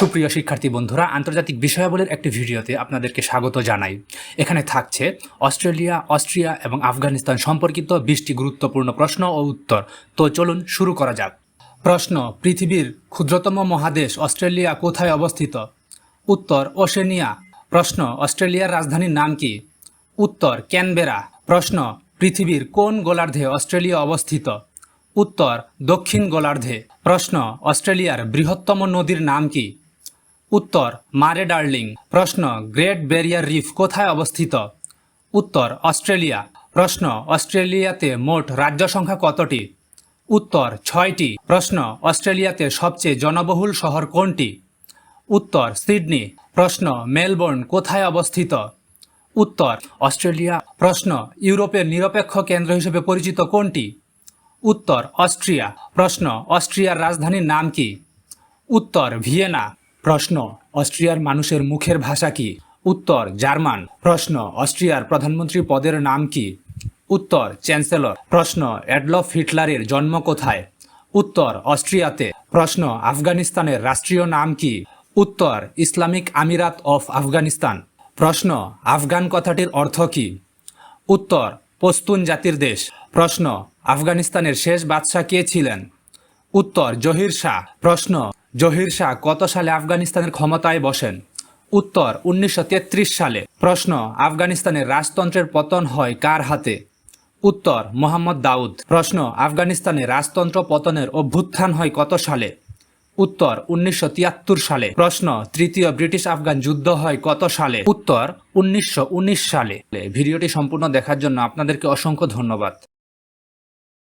সুপ্রিয় শিক্ষার্থী বন্ধুরা, আন্তর্জাতিক বিষয়াবলীর একটি ভিডিওতে আপনাদেরকে স্বাগত জানাই। এখানে থাকছে অস্ট্রেলিয়া, অস্ট্রিয়া এবং আফগানিস্তান সম্পর্কিত বিশটি গুরুত্বপূর্ণ প্রশ্ন ও উত্তর। তো চলুন শুরু করা যাক। প্রশ্ন, পৃথিবীর ক্ষুদ্রতম মহাদেশ অস্ট্রেলিয়া কোথায় অবস্থিত? উত্তর, ওশেনিয়া। প্রশ্ন, অস্ট্রেলিয়ার রাজধানীর নাম কি? উত্তর, ক্যানবেরা। প্রশ্ন, পৃথিবীর কোন গোলার্ধে অস্ট্রেলিয়া অবস্থিত? উত্তর, দক্ষিণ গোলার্ধে। প্রশ্ন, অস্ট্রেলিয়ার বৃহত্তম নদীর নাম কি? উত্তর, মারে ডার্লিং। প্রশ্ন, গ্রেট ব্যারিয়ার রিফ কোথায় অবস্থিত? উত্তর, অস্ট্রেলিয়া। প্রশ্ন, অস্ট্রেলিয়াতে মোট রাজ্য সংখ্যা কতটি? উত্তর, ছয়টি। প্রশ্ন, অস্ট্রেলিয়াতে সবচেয়ে জনবহুল শহর কোনটি? উত্তর, সিডনি। প্রশ্ন, মেলবোর্ন কোথায় অবস্থিত? উত্তর, অস্ট্রেলিয়া। প্রশ্ন, ইউরোপের নিরপেক্ষ কেন্দ্র হিসেবে পরিচিত কোনটি? উত্তর, অস্ট্রিয়া। প্রশ্ন, অস্ট্রিয়ার রাজধানীর নাম কি? উত্তর, ভিয়েনা। প্রশ্ন, অস্ট্রিয়ার মানুষের মুখের ভাষা কি? উত্তর, জার্মান। প্রশ্ন, অস্ট্রিয়ার প্রধানমন্ত্রী পদের নাম কি? উত্তর, চ্যান্সেলর। প্রশ্ন, অ্যাডলফ হিটলারের জন্ম কোথায়? উত্তর, অস্ট্রিয়াতে। প্রশ্ন, আফগানিস্তানের রাষ্ট্রীয় নাম কি? উত্তর, ইসলামিক আমিরাত অফ আফগানিস্তান। প্রশ্ন, আফগান কথাটির অর্থ কি? উত্তর, পস্তুন জাতির দেশ। প্রশ্ন, আফগানিস্তানের শেষ বাদশাহ কে ছিলেন? উত্তর, জহির শাহ। প্রশ্ন, জহির শাহ কত সালে আফগানিস্তানের ক্ষমতায় বসেন? উত্তর, উনিশশো তেত্রিশ সালে। প্রশ্ন, আফগানিস্তানের রাজতন্ত্রের পতন হয় কার হাতে? উত্তর, মোহাম্মদ দাউদ। প্রশ্ন আফগানিস্তানের রাজতন্ত্র পতনের অভ্যুত্থান হয় কত সালে? উত্তর, উনিশশো তিয়াত্তর সালে। প্রশ্ন, তৃতীয় ব্রিটিশ আফগান যুদ্ধ হয় কত সালে? উত্তর, উনিশশো উনিশ সালে। ভিডিওটি সম্পূর্ণ দেখার জন্য আপনাদেরকে অসংখ্য ধন্যবাদ।